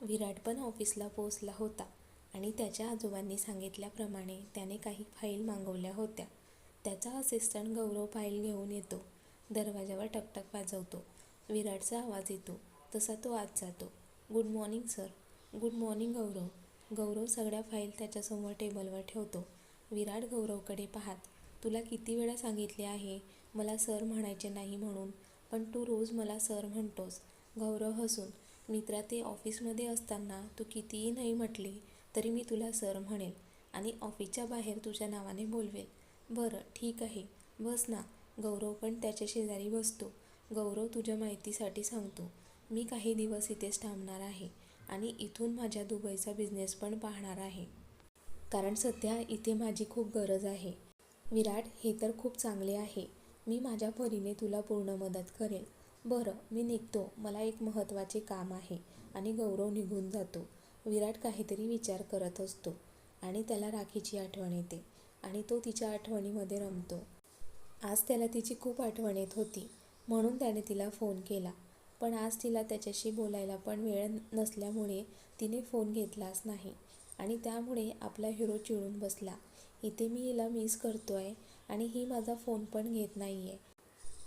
विराट पण ऑफिसला पोचला होता आणि त्याच्या आजोबांनी सांगितल्याप्रमाणे त्याने काही फाईल मागवल्या होत्या. त्याचा असिस्टंट गौरव फाईल घेऊन येतो. दरवाजावर टकटक वाजवतो. विराटचा आवाज येतो तसा तो आत जातो. Good morning sir. Good morning Gaurav. Gaurav सगळ्या फाईल त्याच्यासमोर टेबलवर ठेवतो. विराट गौरवकडे पाहात, तुला किती वेळा सांगितले आहे मला सर म्हणायचे नाही म्हणून, पण तू रोज मला सर म्हणतोस. गौरव हसून, मित्रा ते ऑफिसमध्ये असताना तू कितीही नाही म्हटली तरी मी तुला सर म्हणेल आणि ऑफिसच्या बाहेर तुझ्या नावाने बोलवेल. बरं ठीक आहे, बस ना. गौरव पण त्याच्या शेजारी बसतो. गौरव तुझ्या माहितीसाठी सांगतो, मी काही दिवस इथेच थांबणार आहे आणि इथून माझ्या दुबईचा बिझनेस पण पाहणार आहे. कारण सध्या इथे माझी खूप गरज आहे. विराट हे तर खूप चांगले आहे. मी माझ्या परीने तुला पूर्ण मदत करेन. बरं मी निघतो मला एक महत्त्वाचे काम आहे आणि गौरव निघून जातो. विराट काहीतरी विचार करत असतो आणि त्याला राखीची आठवण येते आणि तो तिच्या आठवणीमध्ये रमतो. आज त्याला तिची खूप आठवण येत होती म्हणून त्याने तिला फोन केला. पण आज तिला त्याच्याशी बोलायला पण वेळ नसल्यामुळे तिने फोन घेतलाच नाही आणि त्यामुळे आपला हिरो चिडून बसला. इथे मी हिला मिस करतो आहे आणि ही माझा फोन पण घेत नाही आहे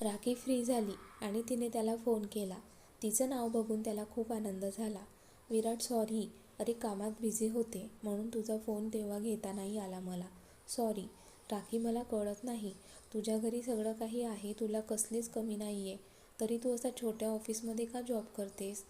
राखी फ्री झाली आणि तिने त्याला फोन केला. तिचं नाव बघून त्याला खूप आनंद झाला. विराट सॉरी अरे कामात बिझी होते म्हणून तुझा फोन तेव्हा घेता नाही आला मला. सॉरी. राखी मला कळत नाही तुझ्या घरी सगळं काही आहे तुला कसलीच कमी नाही आहे तरी तू असा छोट्या ऑफिसमध्ये का जॉब करतेस?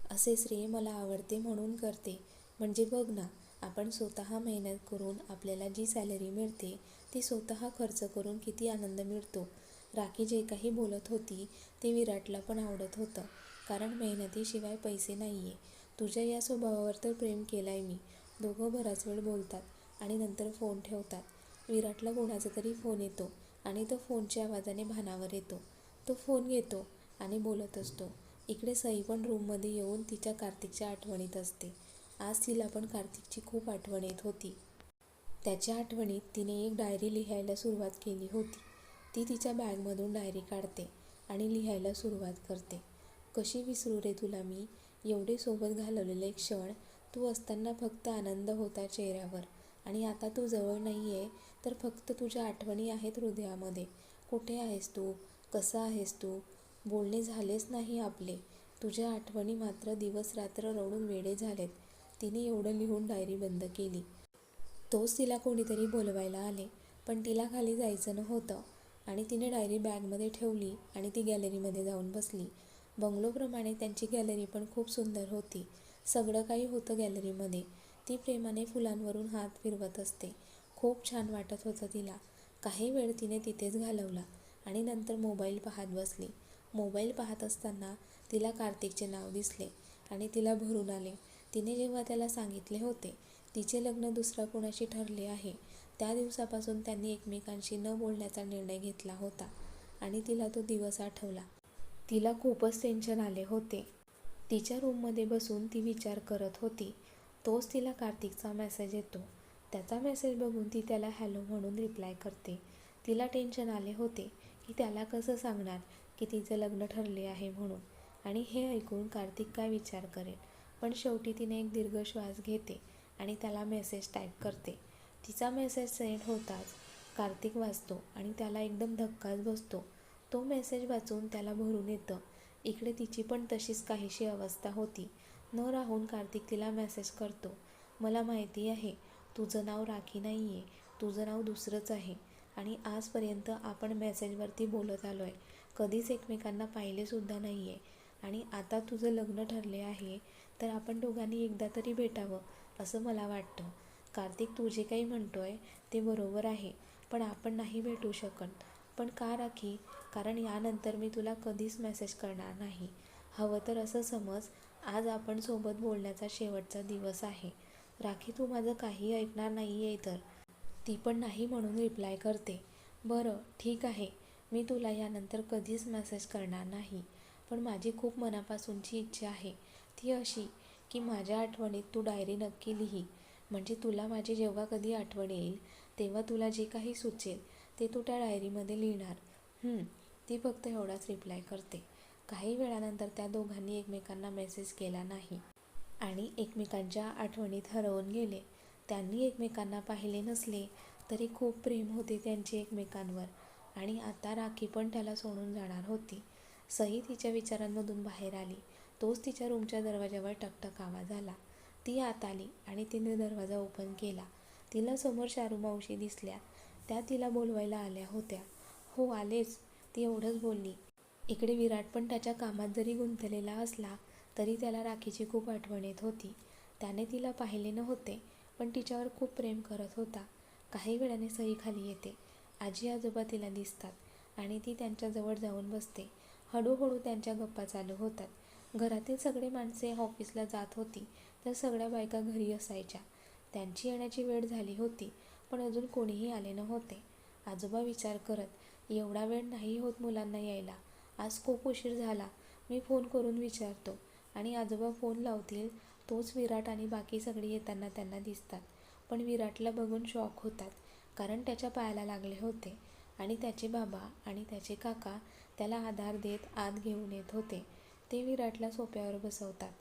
असे श्रेय मला आवडते म्हणून करते. म्हणजे बघ ना आपण स्वतः मेहनत करून आपल्याला जी सॅलरी मिळते ती स्वतः खर्च करून किती आनंद मिळतो. राखी जे काही बोलत होती ते विराटला पण आवडत होतं. कारण मेहनतीशिवाय पैसे नाही आहे तुझ्या या स्वभावावर तर प्रेम केलंय मी. दोघं बराच वेळ बोलतात आणि नंतर फोन ठेवतात. विराटला कोणाचा तरी फोन येतो आणि तो फोनच्या आवाजाने भानावर येतो. तो फोन घेतो आणि बोलत असतो. इकडे सई पण रूममध्ये येऊन तिच्या कार्तिकच्या आठवणीत असते. आज तिला पण कार्तिकची खूप आठवण येत होती. त्याच्या आठवणीत तिने एक डायरी लिहायला सुरुवात केली होती. ती तिच्या बॅगमधून डायरी काढते आणि लिहायला सुरुवात करते. कशी विसरू रे तुला मी? एवढे सोबत घालवलेले क्षण. तू असताना फक्त आनंद होता चेहऱ्यावर आणि आता तू जवळ नाही आहे तर फक्त तुझ्या आठवणी आहेत हृदयामध्ये. कुठे आहेस तू? कसा आहेस तू? बोलणे झालेच नाही आपले. तुझ्या आठवणी मात्र दिवस रात्र रडून वेडे झालेत. तिने एवढं लिहून डायरी बंद केली. तोच तिला कोणीतरी बोलवायला आले. पण तिला खाली जायचं नव्हतं आणि तिने डायरी बॅगमध्ये ठेवली आणि ती गॅलरीमध्ये जाऊन बसली. बंगलोप्रमाणे त्यांची गॅलरी पण खूप सुंदर होती. सगळं काही होतं गॅलरीमध्ये. ती प्रेमाने फुलांवरून हात फिरवत असते. खूप छान वाटत होतं तिला. काही वेळ तिने तिथेच घालवला आणि नंतर मोबाईल पाहत बसली. मोबाईल पाहत असताना तिला कार्तिकचे नाव दिसले आणि तिला भरून आले. तिने जेव्हा त्याला सांगितले होते तिचे लग्न दुसऱ्या कुणाशी ठरले आहे त्या दिवसापासून त्यांनी एकमेकांशी न बोलण्याचा निर्णय घेतला होता आणि तिला तो दिवस आठवला. तिला खूपच टेन्शन आले होते. तिच्या रूममध्ये बसून ती विचार करत होती. तोच तिला कार्तिकचा मेसेज येतो. त्याचा मेसेज बघून ती त्याला हॅलो म्हणून रिप्लाय करते. तिला टेन्शन आले होते की त्याला कसं सांगणार की तिचं लग्न ठरले आहे म्हणून आणि हे ऐकून कार्तिक काय विचार करेल. पण शेवटी तिने एक दीर्घ श्वास घेते आणि त्याला मेसेज टाईप करते. तिचा मेसेज सेंड होताच कार्तिक वाचतो आणि त्याला एकदम धक्काच बसतो. तो मेसेज वाचून त्याला भरून येतं. इकडे तिची पण तशीच काहीशी अवस्था होती. न राहून कार्तिक तिला मेसेज करतो. मला माहिती आहे तुझं नाव राखी नाही आहे तुझं नाव दुसरंच आहे आणि आजपर्यंत आपण मेसेजवरती बोलत आलो आहे कधीच एकमेकांना पाहिलेसुद्धा नाही आहे आणि आता तुझं लग्न ठरले आहे तर आपण दोघांनी एकदा तरी भेटावं असं मला वाटतं. कार्तिक तू जे काही म्हणतो आहे ते बरोबर आहे पण आपण नाही भेटू शकत. पण का राखी? कारण यानंतर मी तुला कधीच मेसेज करणार नाही. हवं तर असं समज आज आपण सोबत बोलण्याचा शेवटचा दिवस आहे. राखी तू माझं काही ऐकणार नाही आहे तर? ती पण नाही म्हणून रिप्लाय करते. बरं ठीक आहे मी तुला यानंतर कधीच मेसेज करणार नाही. पण माझी खूप मनापासूनची इच्छा आहे ती अशी की माझ्या आठवणीत तू डायरी नक्की लिही. म्हणजे तुला माझी जेव्हा कधी आठवण येईल तेव्हा तुला जे काही सुचेल ते तू त्या डायरीमध्ये लिहिणार. ती फक्त एवढाच रिप्लाय करते. काही वेळानंतर त्या दोघांनी एकमेकांना मेसेज केला नाही. आणि एकमेकांच्या आठवणीत हरवून गेले त्यांनी एकमेकांना पाहिले नसले तरी खूप प्रेम होते त्यांचे एकमेकांवर आणि आता राखी पण त्याला सोडून जाणार होती सई तिच्या विचारांमधून बाहेर आली तोच तिच्या रूमच्या दरवाजावर टकटक आवाज आला ती आत आली आणि तिने दरवाजा ओपन केला. तिला समोर शारू मावशी दिसल्या. त्या तिला बोलवायला आल्या होत्या. हो आलेच. ती एवढंच बोलली. इकडे विराट पण त्याच्या कामात जरी गुंतलेला असला तरी त्याला राखीची खूप आठवण येत होती. त्याने तिला पाहिले नव्हते पण तिच्यावर खूप प्रेम करत होता. काही वेळाने सई खाली येते. आजी आजोबा तिला दिसतात आणि ती त्यांच्याजवळ जाऊन बसते. हळूहळू त्यांच्या गप्पा चालू होतात. घरातील सगळे माणसे ऑफिसला जात होती तर सगळ्या बायका घरी असायच्या. त्यांची येण्याची वेळ झाली होती पण अजून कोणीही आले नव्हते. आजोबा विचार करत एवढा वेळ नाही होत मुलांना यायला. आज खूप उशीर झाला. मी फोन करून विचारतो. आणि आजोबा फोन लावतील तोच विराट आणि बाकी सगळी येताना त्यांना दिसतात. पण विराटला बघून शॉक होतात कारण त्याच्या पायाला लागले होते. आणि त्याचे बाबा आणि त्याचे काका त्याला आधार देत आत घेऊन येत होते. ते विराटला सोप्यावर बसवतात.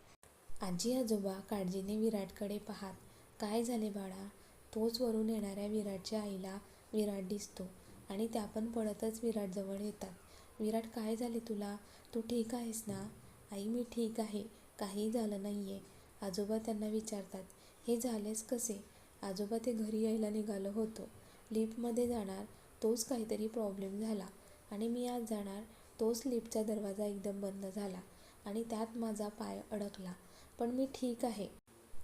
आजी आजोबा काळजीने विराटकडे पाहात काय झाले बाळा तोच वरून येणाऱ्या विराटच्या आईला विराट दिसतो आणि त्या पण पडतच विराटजवळ येतात. विराट काय झाले तुला? तू ठीक आहेस ना आई मी ठीक आहे. काही झालं नाही आहे आजोबा त्यांना विचारतात हे झालेच कसे आजोबा ते घरी यायला निघालो होतो. लिफ्टमध्ये जाणार तोच काहीतरी प्रॉब्लेम झाला आणि मी आज जाणार तोच लिफ्टचा दरवाजा एकदम बंद झाला. आणि त्यात माझा पाय अडकला. पण मी ठीक आहे.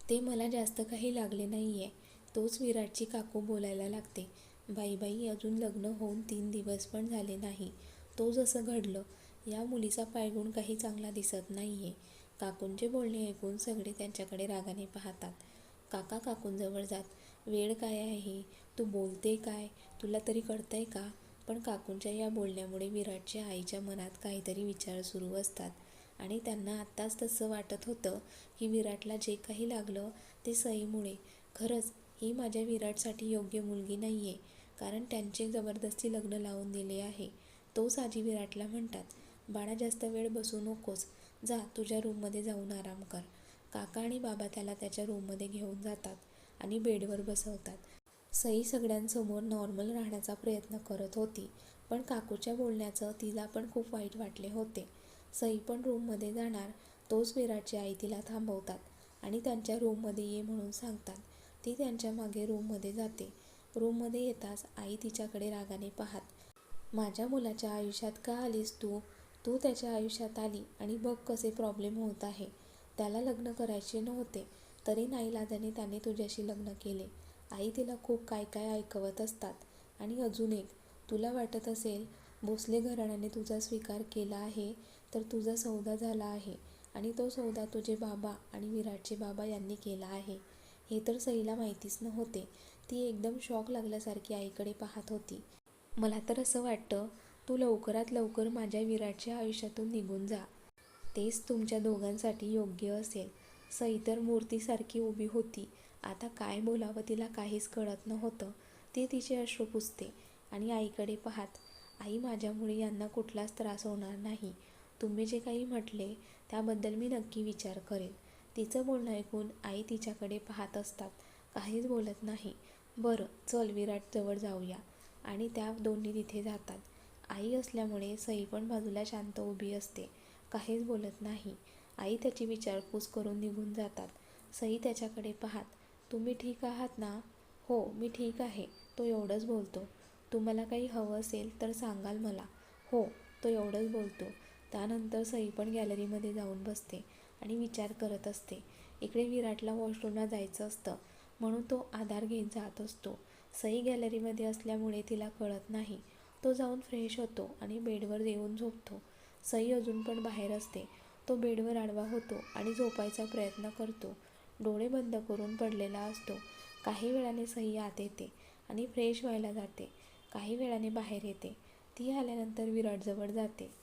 ते मला जास्त काही लागले नाही आहे तोच विराटची काकू बोलायला लागते. बाईबाई अजून लग्न होऊन तीन दिवस पण झाले नाही. तो जसं घडलं या मुलीचा पायगुण काही चांगला दिसत नाही आहे काकूंचे बोलणे ऐकून सगळे त्यांच्याकडे रागाने पाहतात. काका काकूंजवळ जात वेळ काय आहे? तू बोलते काय? तुला तरी कळतंय का? पण काकूंच्या या बोलण्यामुळे विराटच्या आईच्या मनात काहीतरी विचार सुरू असतात. आणि त्यांना आत्ताच तसं वाटत होतं की विराटला जे काही लागलं ते सईमुळे. खरंच ही माझ्या विराटसाठी योग्य मुलगी नाही आहे कारण त्यांचे जबरदस्ती लग्न लावून दिले आहे. तोच आजी विराटला म्हणतात बाळा जास्त वेळ बसू नकोस. जा तुझ्या रूममध्ये जाऊन आराम कर. काका आणि बाबा त्याला त्याच्या रूममध्ये घेऊन जातात आणि बेडवर बसवतात. सई सगळ्यांसमोर नॉर्मल राहण्याचा प्रयत्न करत होती पण काकूच्या बोलण्याचं तिला पण खूप वाईट वाटले होते. सई पण रूममध्ये जाणार. तोच विराटची आई तिला थांबवतात आणि त्यांच्या रूममध्ये ये म्हणून सांगतात. ती त्यांच्या मागे रूममध्ये जाते. रूममध्ये येताच आई तिच्याकडे रागाने पाहात माझ्या मुलाच्या आयुष्यात का आलीस तू? तू त्याच्या आयुष्यात आली आणि बघ कसे प्रॉब्लेम होत आहे. त्याला लग्न करायचे नव्हते तरी नाईलाजाने त्याने तुझ्याशी लग्न केले. आई तिला खूप काय काय ऐकवत असतात. आणि अजून एक तुला वाटत असेल भोसले घराण्याने तुझा स्वीकार केला आहे तर तुझा सौदा झाला आहे आणि तो सौदा तुझे बाबा आणि विराटचे बाबा यांनी केला आहे. हे तर सईला माहितीच नव्हते. ती एकदम शॉक लागल्यासारखी आईकडे पाहत होती. मला तर असं वाटतं तू लवकरात लवकर माझ्या विराटच्या आयुष्यातून निघून जा. तेच तुमच्या दोघांसाठी योग्य असेल. सई तर मूर्तीसारखी उभी होती. आता काय बोलावं तिला काहीच कळत नव्हतं. ती तिचे अश्रू पुसते आणि आईकडे पाहात आई माझ्यामुळे यांना कुठलाच त्रास होणार नाही. तुम्ही जे काही म्हटले त्याबद्दल मी नक्की विचार करेन. तिचं बोलणं ऐकून आई तिच्याकडे पाहत असतात काहीच बोलत नाही. बरं चल विराट जवळ जाऊया. आणि त्या दोन्ही तिथे जातात. आई असल्यामुळे सई पण बाजूला शांत उभी असते. काहीच बोलत नाही. आई त्याची विचारपूस करून निघून जातात. सई त्याच्याकडे पाहात तुम्ही ठीक आहात ना? हो मी ठीक आहे. तो एवढंच बोलतो. तुम्हाला काही हवं असेल तर सांगाल मला. हो तो एवढंच बोलतो. त्यानंतर सई पण गॅलरीमध्ये जाऊन बसते आणि विचार करत असते. इकडे विराटला वॉशरूमला जायचं असतं म्हणून तो आधार घेत जात असतो. सई गॅलरीमध्ये असल्यामुळे तिला कळत नाही. तो जाऊन फ्रेश होतो आणि बेडवर येऊन झोपतो. सई अजून पण बाहेर असते. तो बेडवर आडवा होतो आणि झोपायचा प्रयत्न करतो. डोळे बंद करून पडलेला असतो. काही वेळाने सई आत येते आणि फ्रेश व्हायला जाते. काही वेळाने बाहेर येते. ती आल्यानंतर विराटजवळ जाते.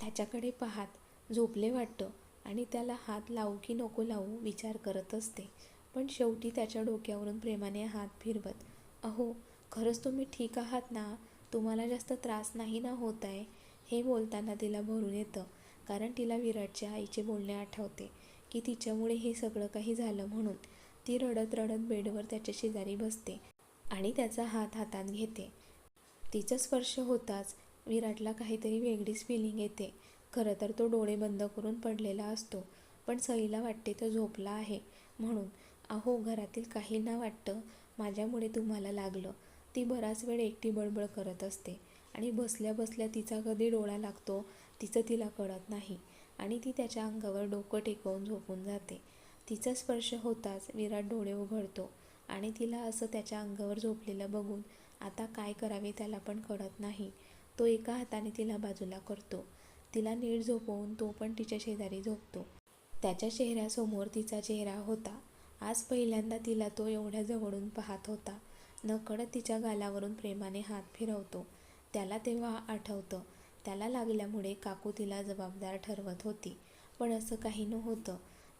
त्याच्याकडे पाहात झोपले वाटतं आणि त्याला हात लावू की नको लावू विचार करत असते. पण शेवटी त्याच्या डोक्यावरून प्रेमाने हात फिरवत अहो खरंच तुम्ही ठीक आहात ना? तुम्हाला जास्त त्रास नाही ना होत आहे? हे बोलताना तिला भरून येतं कारण तिला विराटच्या आईचे बोलणे आठवते की तिच्यामुळे हे सगळं काही झालं म्हणून ती रडत रडत बेडवर त्याच्या शेजारी बसते आणि त्याचा हात हातात घेते. तिचा स्पर्श होताच विराटला काहीतरी वेगळीच फिलिंग येते. खरं तर तो डोळे बंद करून पडलेला असतो पण सईला वाटते तो झोपला आहे. म्हणून अहो घरातील काहींना वाटतं माझ्यामुळे तुम्हाला लागलं. ती बराच वेळ एकटी बडबड करत असते आणि बसल्या बसल्या तिचा कधी डोळा लागतो तिचं तिला कळत नाही आणि ती त्याच्या अंगावर डोकं टेकवून झोपून जाते. तिचा स्पर्श होताच विराट डोळे उघडतो आणि तिला असं त्याच्या अंगावर झोपलेलं बघून आता काय करावे त्याला पण कळत नाही. तो एका हाताने तिला बाजूला करतो. तिला नीट झोपवून तो पण तिच्या शेजारी झोपतो. त्याच्या चेहऱ्यासमोर तिचा चेहरा होता. आज पहिल्यांदा तिला तो एवढ्या जवळून पाहत होता. नकळत तिच्या गालावरून प्रेमाने हात फिरवतो. त्याला तेव्हा आठवतं. त्याला लागल्यामुळे काकू तिला जबाबदार ठरवत होती. पण असं काही नव्हतं.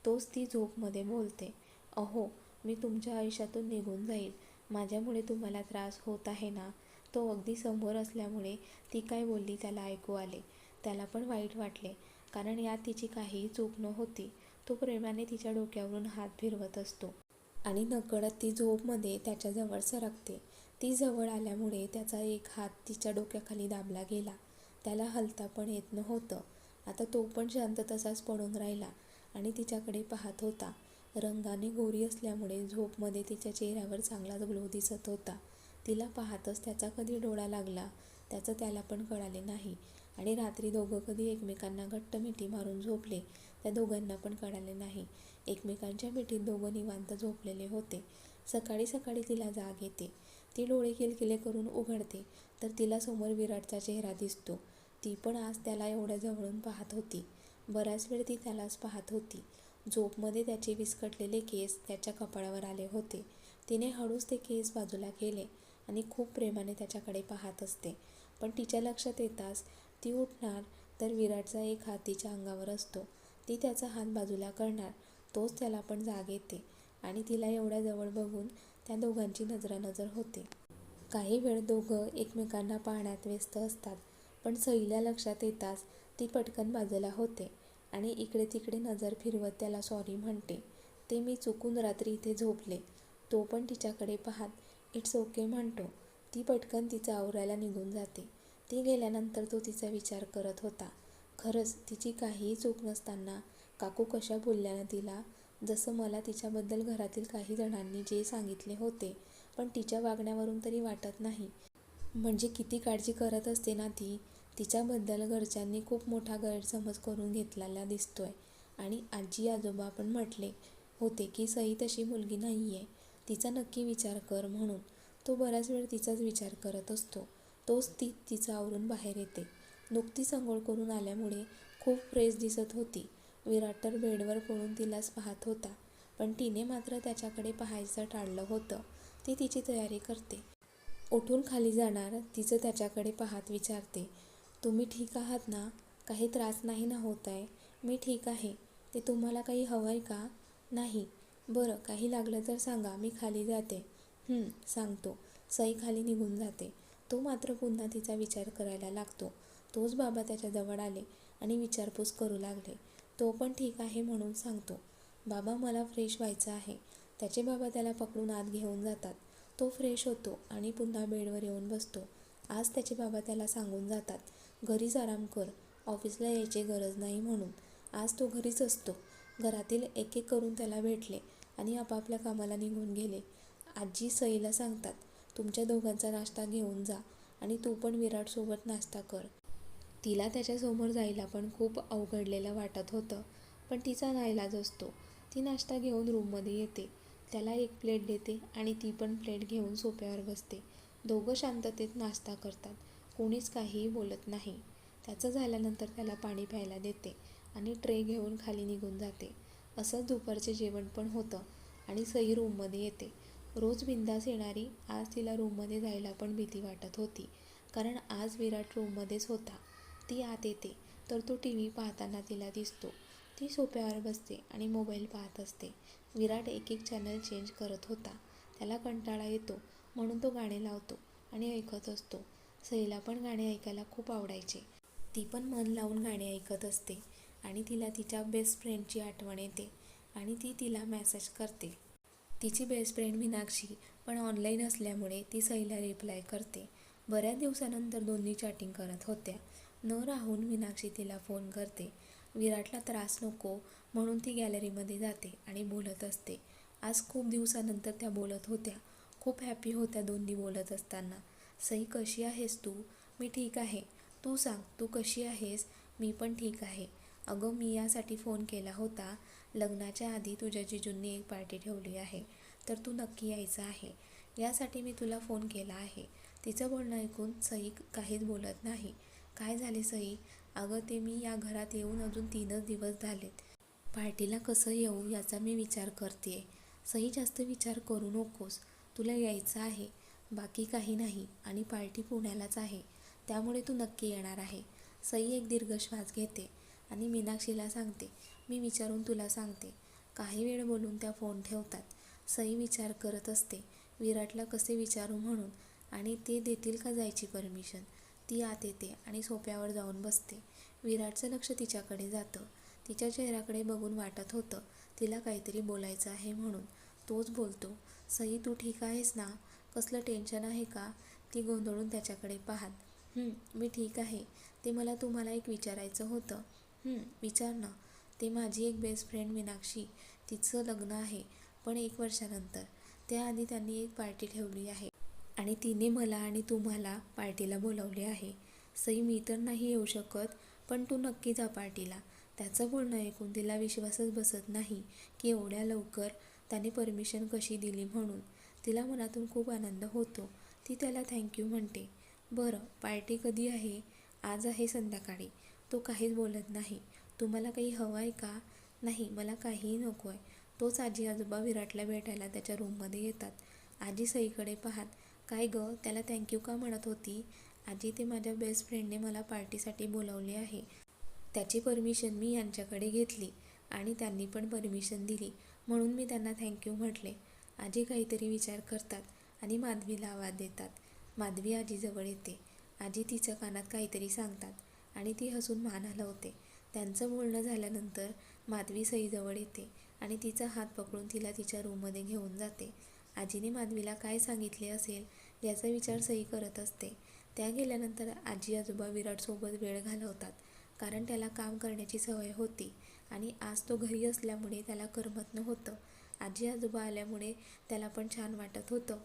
तोच ती झोपमध्ये बोलते. अहो मी तुमच्या आयुष्यातून निघून जाईल. माझ्यामुळे तुम्हाला त्रास होत आहे ना? तो अगदी समोर असल्यामुळे ती काय बोलली त्याला ऐकू आले. त्याला पण वाईट वाटले. कारण यात तिची काहीही चूक नव्हती. तो प्रेमाने तिच्या डोक्यावरून हात फिरवत असतो. आणि नकळत ती झोपमध्ये त्याच्याजवळ सरकते. ती जवळ आल्यामुळे त्याचा एक हात तिच्या डोक्याखाली दाबला गेला. त्याला हलता पण येत नव्हतं. आता तो पण शांत तसाच पडून राहिला आणि तिच्याकडे पाहत होता. रंगाने गोरी असल्यामुळे झोपमध्ये तिच्या चेहऱ्यावर चांगलाच ग्लो दिसत होता. तिला पाहतच त्याचा कधी डोळा लागला त्याचं त्याला पण कळाले नाही. आणि रात्री दोघं कधी एकमेकांना घट्ट मिठी मारून झोपले त्या दोघांना पण कळाले नाही. एकमेकांच्या मिठीत दोघं निवांत झोपलेले होते. सकाळी सकाळी तिला जाग येते. ती डोळे किलकिले करून उघडते तर तिला समोर विराटचा चेहरा दिसतो. ती पण आज त्याला एवढ्या जवळून पाहत होती. बराच वेळ ती त्यालाच पाहत होती. झोपमध्ये त्याचे विस्कटलेले केस त्याच्या कपाळावर आले होते. तिने हळूच ते केस बाजूला केले. आणि खूप प्रेमाने त्याच्याकडे पाहत असते. पण तिच्या लक्षात येताच ती उठणार तर विराटचा एक हात तिच्या अंगावर असतो. ती त्याचा हात बाजूला करणार तोच त्याला पण जाग येते आणि तिला एवढ्या जवळ बघून त्या दोघांची नजरानजर होते. काही वेळ दोघं एकमेकांना पाहण्यात व्यस्त असतात पण सईला लक्षात येताच ती पटकन बाजूला होते आणि इकडे तिकडे नजर फिरवत त्याला सॉरी म्हणते. ते मी चुकून रात्री इथे झोपले. तो पण तिच्याकडे पाहत इट्स ओके म्हणतो. ती पटकन तिचं आवरायला निघून जाते. ती गेल्यानंतर तो तिचा विचार करत होता. खरंच तिची काहीही चूक नसताना काकू कशा बोलल्यानं तिला? जसं मला तिच्याबद्दल घरातील काही जणांनी जे सांगितले होते पण तिच्या वागण्यावरून तरी वाटत नाही. म्हणजे किती काळजी करत असते ना ती? तिच्याबद्दल घरच्यांनी खूप मोठा गैरसमज करून घेतलेला दिसतोय. आणि आजी आजोबा पण म्हटले होते की सई तशी मुलगी नाही आहे तिचा नक्की विचार कर म्हणून तो बराच वेळ तिचाच विचार करत असतो. तोच ती तिचं आवरून बाहेर येते. नुकतीच आंघोळ करून आल्यामुळे खूप फ्रेश दिसत होती. विराट तर बेडवर पळून तिलाच पाहत होता. पण तिने मात्र त्याच्याकडे पाहायचं टाळलं होतं. ती तिची तयारी करते. उठून खाली जाणार तिचं त्याच्याकडे पाहत विचारते. तुम्ही ठीक आहात ना? काही त्रास नाही ना होत आहे? मी ठीक आहे. ते तुम्हाला काही हवं आहे का? नाही. बरं काही लागलं तर सांगा मी खाली जाते. सांगतो. सई खाली निघून जाते. तो मात्र पुन्हा तिचा विचार करायला लागतो. तोच बाबा त्याच्याजवळ आले आणि विचारपूस करू लागले. तो पण ठीक आहे म्हणून सांगतो. बाबा मला फ्रेश व्हायचं आहे. त्याचे बाबा त्याला पकडून आत घेऊन जातात. तो फ्रेश होतो आणि पुन्हा बेडवर येऊन बसतो. आज त्याचे बाबा त्याला सांगून जातात. घरीच आराम कर. ऑफिसला यायची गरज नाही म्हणून. आज तो घरीच असतो. घरातील एक एक करून त्याला भेटले. आणि आपापल्या कामाला निघून गेले. आजी सईला सांगतात तुमच्या दोघांचा नाश्ता घेऊन जा आणि तू पण विराटसोबत नाश्ता कर. तिला त्याच्यासमोर जायला पण खूप अवघडलेलं वाटत होतं पण तिचा नाईलाज असतो. ती नाश्ता घेऊन रूममध्ये येते. त्याला एक प्लेट देते आणि ती पण प्लेट घेऊन सोप्यावर बसते. दोघं शांततेत नाश्ता करतात. कोणीच काहीही बोलत नाही. त्याचं झाल्यानंतर त्याला पाणी प्यायला देते आणि ट्रे घेऊन खाली निघून जाते. असंच दुपारचे जेवण पण होतं आणि सई रूममध्ये येते. रोज बिंदास येणारी आज तिला रूममध्ये जायला पण भीती वाटत होती. कारण आज विराट रूममध्येच होता. ती आत येते तर तो टी व्ही पाहताना तिला दिसतो. ती सोप्यावर बसते आणि मोबाईल पाहत असते. विराट एक एक चॅनल चेंज करत होता. त्याला कंटाळा येतो म्हणून तो गाणे लावतो आणि ऐकत असतो. सईला पण गाणे ऐकायला खूप आवडायचे. ती पण मन लावून गाणे ऐकत असते. आणि तिला तिच्या बेस्ट फ्रेंडची आठवण येते आणि ती तिला मॅसेज करते. तिची बेस्ट फ्रेंड मीनाक्षी पण ऑनलाईन असल्यामुळे ती सईला रिप्लाय करते. बऱ्याच दिवसानंतर दोन्ही चॅटिंग करत होत्या. न राहून मीनाक्षी तिला फोन करते. विराटला त्रास नको म्हणून ती गॅलरीमध्ये जाते आणि बोलत असते. आज खूप दिवसानंतर त्या बोलत होत्या. खूप हॅपी होत्या दोन्ही बोलत असताना. सई कशी आहेस तू? मी ठीक आहे. तू सांग तू कशी आहेस? मी पण ठीक आहे. अगं मी यासाठी फोन केला होता. लग्नाच्या आधी तुझ्या जिजूंनी एक पार्टी ठेवली आहे. तर तू नक्की यायचं आहे. यासाठी मी तुला फोन केला आहे. तिचं बोलणं ऐकून सई काहीच बोलत नाही. काय झाले सई? अगं ते मी या घरात येऊन अजून तीनच दिवस झालेत. पार्टीला कसं येऊ याचा मी विचार करते सई जास्त विचार करू नकोस. तुला यायचं आहे. बाकी काही नाही आणि पार्टी पुण्यालाच आहे. त्यामुळे तू नक्की येणार आहे. सई एक दीर्घ श्वास घेते. आणि मीनाक्षीला सांगते मी विचारून तुला सांगते. काही वेळ बोलून त्या फोन ठेवतात. सई विचार करत असते विराटला कसे विचारू म्हणून? आणि ते देतील का जायची परमिशन? ती आत येते आणि सोप्यावर जाऊन बसते. विराटचं लक्ष तिच्याकडे जातं. तिच्या चेहऱ्याकडे बघून वाटत होतं तिला काहीतरी बोलायचं आहे म्हणून. तोच बोलतो. सई तू ठीक आहेस ना? कसलं टेन्शन आहे का? ती गोंधळून त्याच्याकडे पाहत मी ठीक आहे. ते मला तुम्हाला एक विचारायचं होतं. विचार ना. ते माझी एक बेस्ट फ्रेंड मीनाक्षी. तिचं लग्न आहे पण एक वर्षानंतर. त्याआधी त्यांनी एक पार्टी ठेवली आहे. आणि तिने मला आणि तुम्हाला पार्टीला बोलावले आहे. सई मी तर नाही येऊ शकत पण तू नक्की जा पार्टीला त्याचं बोलणं ऐकून तिला विश्वासच बसत नाही की एवढ्या लवकर त्याने परमिशन कशी दिली म्हणून. तिला मनातून खूप आनंद होतो. ती त्याला थँक्यू म्हणते. बरं पार्टी कधी आहे? आज आहे संध्याकाळी. तो काहीच बोलत नाही. तुम्हाला काही हवं आहे का? नाही मला काहीही नको आहे तोच आजी आजोबा विराटला भेटायला त्याच्या रूममध्ये येतात. आजी सईकडे पाहत काय गं त्याला थँक्यू का म्हणत होती? आजी ते माझ्या बेस्ट फ्रेंडने मला पार्टीसाठी बोलावले आहे. त्याची परमिशन मी यांच्याकडे घेतली आणि त्यांनी पण परमिशन दिली. म्हणून मी त्यांना थँक्यू म्हटले. आजी काहीतरी विचार करतात आणि माधवीला आवाज देतात. माधवी आजीजवळ येते. आजी तिच्या कानात काहीतरी सांगतात. आणि ती हसून मान हलवते त्यांचं बोलणं झाल्यानंतर माधवी सईजवळ येते आणि तिचा हात पकडून तिला तिच्या रूममध्ये घेऊन जाते. आजीने माधवीला काय सांगितले असेल याचा विचार सई करत असते. त्या गेल्यानंतर आजी आजोबा विराटसोबत वेळ घालवतात कारण त्याला काम करण्याची सवय होती आणि आज तो घरी असल्यामुळे त्याला करमत नव्हतं. आजी आजोबा आल्यामुळे त्याला पण छान वाटत होतं.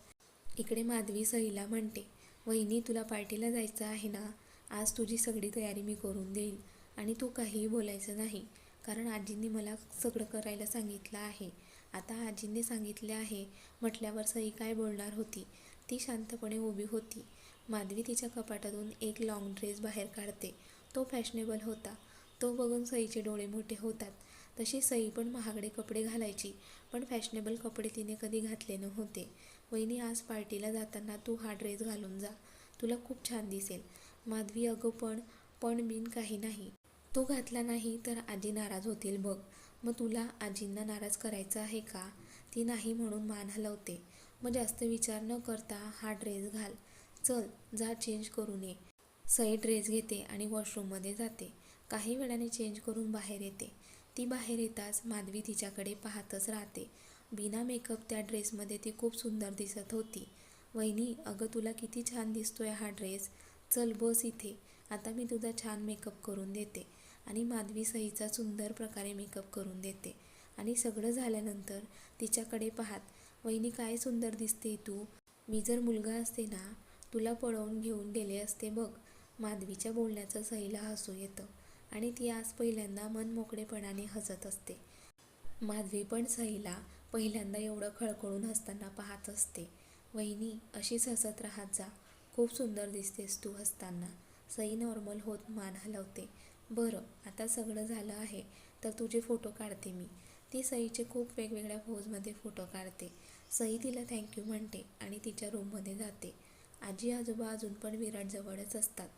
इकडे माधवी सईला म्हणते वहिनी तुला पार्टीला जायचं आहे ना? आज तुझी सगळी तयारी मी करून देईल आणि तू काहीही बोलायचं नाही. कारण आजींनी मला सगळं करायला सांगितलं आहे. आता आजींनी सांगितले आहे म्हटल्यावर सई काय बोलणार होती? ती शांतपणे उभी होती. माधवी तिच्या कपाटातून एक लाँग ड्रेस बाहेर काढते. तो फॅशनेबल होता. तो बघून सईचे डोळे मोठे होतात. तशी सई पण महागडे कपडे घालायची पण फॅशनेबल कपडे तिने कधी घातले नव्हते. वहिनी आज पार्टीला जाताना तू हा ड्रेस घालून जा. तुला खूप छान दिसेल. माधवी अगं पण पण बिन काही नाही. तो घातला नाही तर आजी नाराज होतील बघ. मग तुला आजींना नाराज करायचं आहे का? ती नाही म्हणून मान हलवते. मग जास्त विचार न करता हा ड्रेस घाल. चल जा चेंज करून ये. सई ड्रेस घेते आणि वॉशरूममध्ये जाते. काही वेळाने चेंज करून बाहेर येते. ती बाहेर येताच माधवी तिच्याकडे पाहतच राहते. बिना मेकअप त्या ड्रेसमध्ये ती खूप सुंदर दिसत होती. वहिनी अगं तुला किती छान दिसतोय हा ड्रेस. चल बस इथे. आता मी तुझा छान मेकअप करून देते. आणि माधवी सहीचा सुंदर प्रकारे मेकअप करून देते. आणि सगळं झाल्यानंतर तिच्याकडे पाहत वहिनी काय सुंदर दिसते तू? मी जर मुलगा असते ना तुला पळवून घेऊन गेले असते बघ. माधवीच्या बोलण्याचं सहीला हसू येतं आणि ती आज पहिल्यांदा मन मोकळेपणाने हसत असते. माधवी पण सहीला पहिल्यांदा एवढं खळखळून हसताना पाहत असते. वहिनी अशीच हसत राहत जा. खूप सुंदर दिसतेस तू हसताना. सई नॉर्मल होत मान हलवते. बरं आता सगळं झालं आहे तर तुझे फोटो काढते मी. ती सईचे खूप वेगवेगळ्या पोजमध्ये फोटो काढते. सई तिला थँक्यू म्हणते आणि तिच्या रूममध्ये जाते. आजी आजोबा अजून पण विराटजवळच असतात.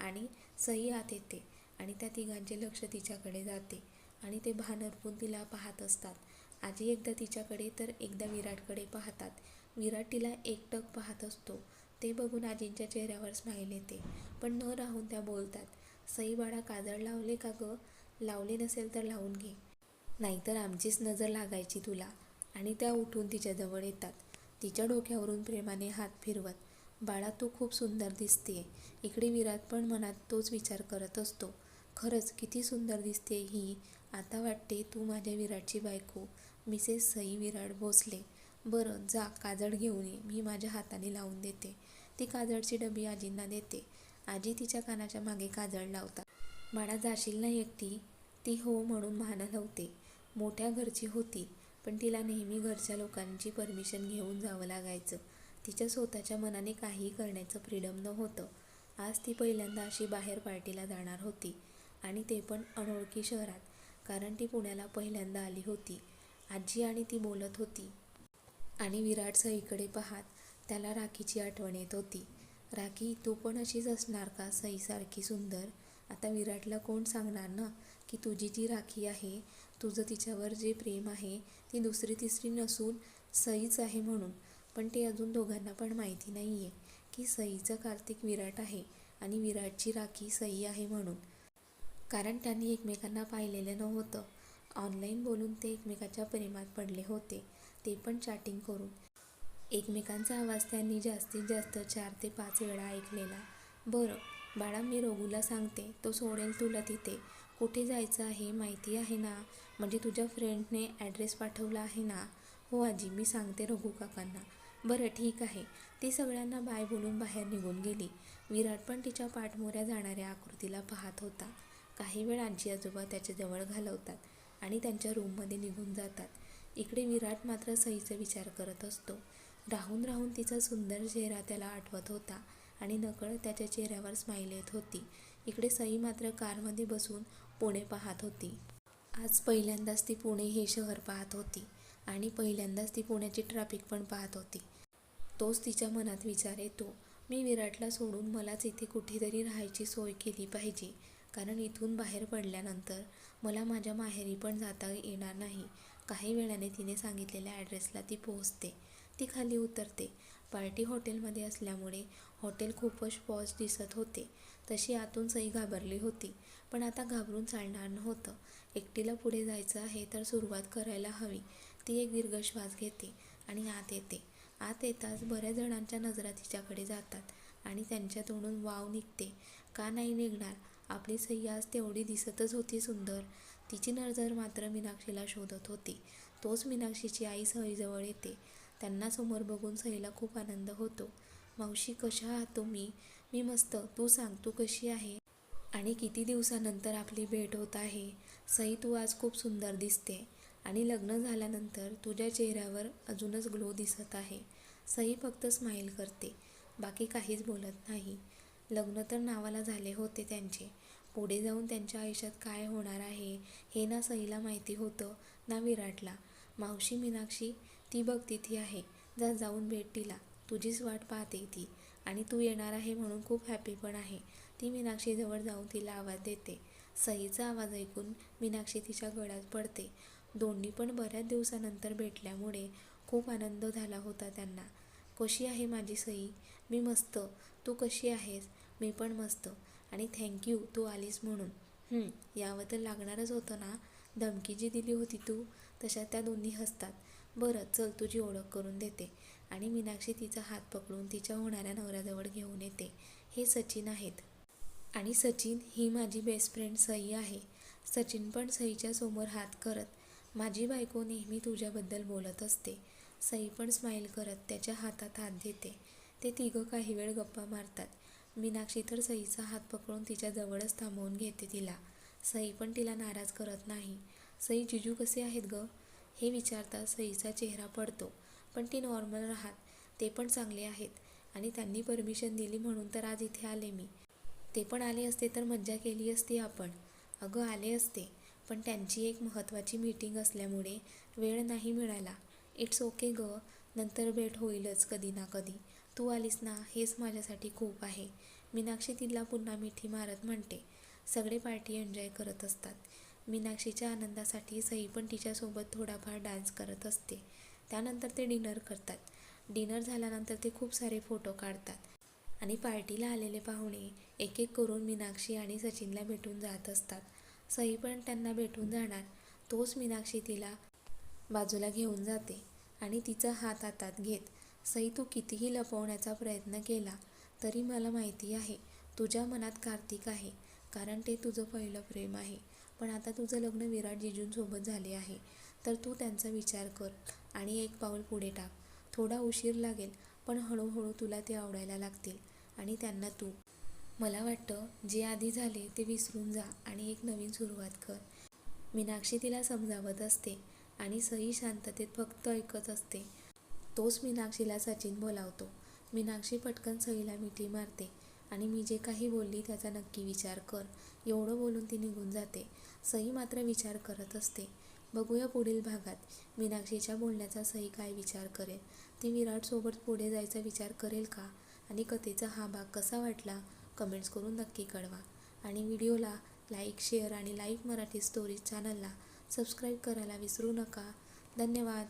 आणि सई आत येते आणि त्या तिघांचे लक्ष तिच्याकडे जाते आणि ते भान अर्पून तिला पाहत असतात. आजी एकदा तिच्याकडे तर एकदा विराटकडे पाहतात. विराट तिला एकटक पाहत असतो. ते बघून आजींच्या चेहऱ्यावर स्माईल येते. पण न राहून त्या बोलतात सई बाळा काजळ लावले का गं? लावले नसेल तर लावून घे. नाहीतर आमचीच नजर लागायची तुला. आणि त्या उठून तिच्याजवळ येतात. तिच्या डोक्यावरून प्रेमाने हात फिरवत बाळा तू खूप सुंदर दिसते इकडे विराट पण मनात तोच विचार करत असतो. खरंच किती सुंदर दिसते ही. आता वाटते तू माझ्या विराटची बायको मिसेस सई विराट भोसले. बरं जा काजळ घेऊन ये. मी माझ्या हाताने लावून देते. ती काजळची डबी आजींना देते. आजी तिच्या कानाच्या मागे काजळ लावतात. बाळा जाशील ना एकटी? ती हो म्हणून मान हलवते मोठ्या घरची होती पण तिला नेहमी घरच्या लोकांची परमिशन घेऊन जावं लागायचं. तिच्या स्वतःच्या मनाने काहीही करण्याचं फ्रीडम नव्हतं. आज ती पहिल्यांदा अशी बाहेर पार्टीला जाणार होती आणि ते पण अनोळखी शहरात कारण ती पुण्याला पहिल्यांदा आली होती. आजी आणि ती बोलत होती. आणि विराट सईकडे पाहात त्याला राखीची आठवण येत होती. राखी तू पण अशीच असणार का सईसारखी सुंदर? आता विराटला कोण सांगणार ना की तुझी जी राखी आहे तुझं तिच्यावर जे प्रेम आहे ती दुसरी तिसरी नसून सईच आहे म्हणून. पण ते अजून दोघांना पण माहिती नाही आहे की सईचं कार्तिक विराट आहे आणि विराटची राखी सई आहे म्हणून. कारण त्यांनी एकमेकांना पाहिलेलं नव्हतं. ऑनलाईन बोलून ते एकमेकाच्या प्रेमात पडले होते. ते पण चॅटिंग करून एकमेकांचा आवाज त्यांनी जास्तीत जास्त चार ते पाच वेळा ऐकलेला. बरं बाळा मी रघूला सांगते. तो सोडेल तुला तिथे. कुठे जायचं आहे माहिती आहे ना? म्हणजे तुझ्या फ्रेंडने ॲड्रेस पाठवला आहे ना? हो आजी मी सांगते रघु काकांना. बरं ठीक आहे. ती सगळ्यांना बाय बोलून बाहेर निघून गेली. विराट पण तिच्या पाठमोऱ्या जाणाऱ्या आकृतीला पाहत होता. काही वेळ आजी आजोबा त्याच्याजवळ घालवतात आणि त्यांच्या रूममध्ये निघून जातात. इकडे विराट मात्र सईचा विचार करत असतो. राहून राहून तिचा सुंदर चेहरा त्याला आठवत होता आणि नकळ त्याच्या चेहऱ्यावर स्माईल येत होती. इकडे सई मात्र कारमध्ये बसून पुणे पाहत होती. आज पहिल्यांदाच ती पुणे हे शहर पाहत होती आणि पहिल्यांदाच ती पुण्याची ट्रॅफिक पण पाहत होती. तोच तिच्या मनात विचार येतो मी विराटला सोडून मलाच इथे कुठेतरी राहायची सोय केली पाहिजे. कारण इथून बाहेर पडल्यानंतर मला माझ्या माहेरी पण जाता येणार नाही काही वेळाने तिने सांगितलेल्या ॲड्रेसला ती पोहोचते. ती खाली उतरते. पार्टी हॉटेलमध्ये असल्यामुळे हॉटेल खूपच पॉज दिसत होते. तशी आतून सई घाबरली होती. पण आता घाबरून चालणार नव्हतं. एकटीला पुढे जायचं आहे तर सुरुवात करायला हवी. ती एक दीर्घ श्वास घेते आणि आत येते. आत येताच बऱ्याच जणांच्या नजरा तिच्याकडे जातात आणि त्यांच्या तोंडून वाव निघते. का नाही निघणार? आपली सई आज तेवढी दिसतच होती सुंदर. तिची नजर मात्र मीनाक्षीला शोधत होती. तोच मीनाक्षीची आई सईजवळ येते. त्यांना समोर बघून सईला खूप आनंद होतो. मावशी कशा आहात तुम्ही? मी मस्त. तू सांग तू कशी आहे? आणि किती दिवसानंतर आपली भेट होत आहे? सई तू आज खूप सुंदर दिसते. आणि लग्न झाल्यानंतर तुझ्या चेहऱ्यावर अजूनच ग्लो दिसत आहे. सई फक्त स्माईल करते. बाकी काहीच बोलत नाही. लग्न तर नावाला झाले होते त्यांचे. पुढे जाऊन त्यांच्या आयुष्यात काय होणार आहे हे ना सईला माहिती होतं ना विराटला. मावशी मीनाक्षी ती बघ तिथे आहे. जा जाऊन भेट तिला. तुझीच वाट पाहते ती. आणि तू येणार आहे म्हणून खूप हॅपी पण आहे. ती मीनाक्षीजवळ जाऊन तिला आवाज देते. सईचा आवाज ऐकून मीनाक्षी तिच्या गळ्यात पडते. दोन्ही पण बऱ्याच दिवसानंतर भेटल्यामुळे खूप आनंद झाला होता त्यांना. कशी आहे माझी सई? मी मस्त. तू कशी आहेस? मी पण मस्त. आणि थँक्यू तू आलीस म्हणून. यावं तर लागणारच होतं ना? धमकी जी दिली होती तू? तशा त्या दोन्ही हसतात. बरं चल तुझी ओळख करून देते. आणि मीनाक्षी तिचा हात पकडून तिच्या होणाऱ्या नवऱ्याजवळ घेऊन येते. हे सचिन आहेत. आणि सचिन ही माझी बेस्ट फ्रेंड सई आहे. सचिन पण सईच्या समोर हात करत माझी बायको नेहमी तुझ्याबद्दल बोलत असते. सई पण स्माईल करत त्याच्या हातात हात देते. ते तिघं काही वेळ गप्पा मारतात. मीनाक्षी तर सईचा हात पकडून तिच्या जवळच थांबवून घेते तिला. सई पण तिला नाराज करत नाही. सई जिजू कसे आहेत ग? हे विचारता सईचा चेहरा पडतो. पण ती नॉर्मल राहत. ते पण चांगले आहेत. आणि त्यांनी परमिशन दिली म्हणून तर आज इथे आले मी. ते पण आले असते तर मज्जा केली असती आपण. अगं आले असते. पण त्यांची एक महत्त्वाची मीटिंग असल्यामुळे वेळ नाही मिळाला. इट्स ओके ग. नंतर भेट होईलच कधी ना कधी. तू आलीस ना हेच माझ्यासाठी खूप आहे. मीनाक्षी तिला पुन्हा मिठी मारत म्हणते. सगळे पार्टी एन्जॉय करत असतात. मीनाक्षीच्या आनंदासाठी सई पण तिच्यासोबत थोडाफार डान्स करत असते. त्यानंतर ते डिनर करतात. डिनर झाल्यानंतर ते खूप सारे फोटो काढतात आणि पार्टीला आलेले पाहुणे एक एक करून मीनाक्षी आणि सचिनला भेटून जात असतात. सई पण त्यांना भेटून जाणार. तोच मीनाक्षी तिला बाजूला घेऊन जाते आणि तिचा हात हातात घेत सई तू कितीही लपवण्याचा प्रयत्न केला तरी मला माहिती आहे तुझ्या मनात कार्तिक आहे कारण ते तुझं पहिलं प्रेम आहे. पण आता तुझं लग्न विराट जिजूंसोबत झाले आहे. तर तू त्यांचा विचार कर आणि एक पाऊल पुढे टाक. थोडा उशीर लागेल पण हळूहळू तुला ते आवडायला लागतील आणि त्यांना तू. मला वाटतं जे आधी झाले ते विसरून जा आणि एक नवीन सुरुवात कर. मीनाक्षी तिला समजावत असते आणि सही शांततेत फक्त ऐकत असते. तोच मीनाक्षीला सचिन बोलावतो. मीनाक्षी पटकन सईला मिठी मारते. आणि मी जे काही बोलली त्याचा नक्की विचार कर. एवढं बोलून ती निघून जाते. सई मात्र विचार करत असते. बघूया पुढील भागात. मीनाक्षीच्या बोलण्याचा सई काय विचार करेल? ती विराटसोबत पुढे जायचा विचार करेल का? आणि कथेचा हा भाग कसा वाटला? कमेंट्स करून नक्की कळवा. आणि व्हिडिओला लाईक शेअर आणि लाईव्ह मराठी स्टोरीज चॅनलला सबस्क्राईब करायला विसरू नका. धन्यवाद.